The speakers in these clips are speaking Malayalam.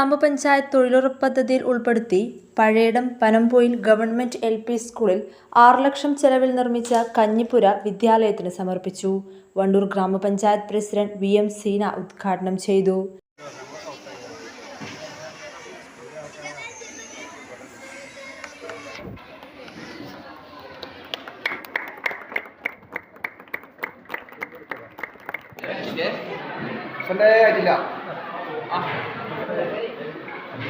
ഗ്രാമപഞ്ചായത്ത് തൊഴിലുറപ്പ് പദ്ധതിയിൽ ഉൾപ്പെടുത്തി Pazhayadam Panampoyil government L P സ്കൂളിൽ ആറ് ലക്ഷം ചെലവിൽ നിർമ്മിച്ച കഞ്ഞിപ്പുര വിദ്യാലയത്തിന് സമർപ്പിച്ചു. വണ്ടൂർ ഗ്രാമപഞ്ചായത്ത് പ്രസിഡന്റ് വി എം സീന ഉദ്ഘാടനം ചെയ്തു.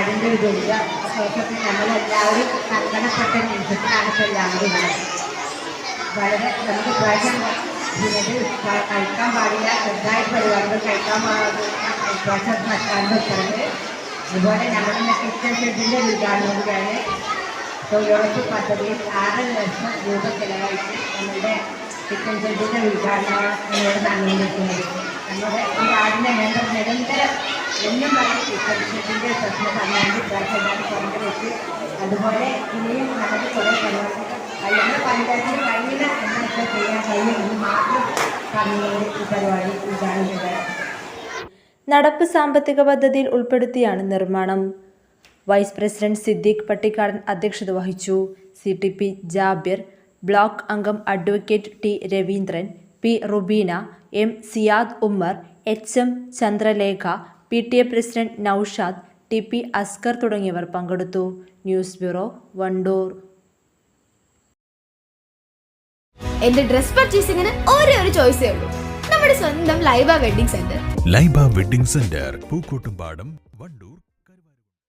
വയനാടിൻ്റെ ഒരു ദുരിത ശേഷത്തിൽ നമ്മളെല്ലാവരും സങ്കടപ്പെട്ട നിമിഷത്തിലാണ് ഇപ്പോൾ എല്ലാവരും ഉള്ളത് വളരെ നമുക്ക് പ്രാവശ്യം ഇതിനത് കഴിക്കാൻ പാടില്ല ചെറുതായ പരിപാടികൾ കഴിക്കാൻ പാടില്ല ഇപ്രാവശ്യം സർക്കാരിൻ്റെ ഉത്തരവ് അതുപോലെ നമ്മുടെ കിച്ചൺ ഷെഡിൻ്റെ ഉദ്ഘാടനം കൂടിയാണ് തൊഴിലുറപ്പ് പദ്ധതിയിൽ ആറ് ലക്ഷം രൂപ ചെലവഴിച്ച് നമ്മുടെ കിച്ചൺ ഷെഡിൻ്റെ ഉദ്ഘാടനമാണ് എന്നോട് നടന്നുകൊണ്ടിരിക്കുന്നത് നമ്മുടെ ഈ നാടിന്റെ വേണ്ട നിരന്തരം എന്നും പറയും. കിച്ചൺ ഷെഡിന്റെ പ്രശ്നം പറഞ്ഞാൽ ഇപ്രാവശ്യം എല്ലാവരും കുറഞ്ഞു വെച്ച് അതുപോലെ ഇനിയും നമുക്ക് കുറേ പരിപാടികൾ പഞ്ചായത്തിന് കഴിയില്ല എന്നൊക്കെ ചെയ്യാൻ കഴിയും എന്ന് മാത്രം പറഞ്ഞുകൊണ്ട് ഈ പരിപാടി ഉദ്ഘാടനം നടപ്പ് സാമ്പത്തിക പദ്ധതിയിൽ ഉൾപ്പെടുത്തിയാണ് നിർമ്മാണം. വൈസ് പ്രസിഡന്റ് സിദ്ദീഖ് പട്ടിക്കാടൻ അധ്യക്ഷത വഹിച്ചു. C T P Jabir block അംഗം advocate T Raveendran P Rubeena M Siyad Ummer H M Chandralekha P T A president Naushad T P Askar തുടങ്ങിയവർ പങ്കെടുത്തു. News bureau Wandoor. എന്റെ ഡ്രസ് പർച്ചേസിംഗിന് ഒരേ ഒരു ചോയ്സേ ഉള്ളൂ. നമ്മുടെ സ്വന്തം Laiba wedding centre. Laiba wedding centre Pookkottumpadam Wandoor.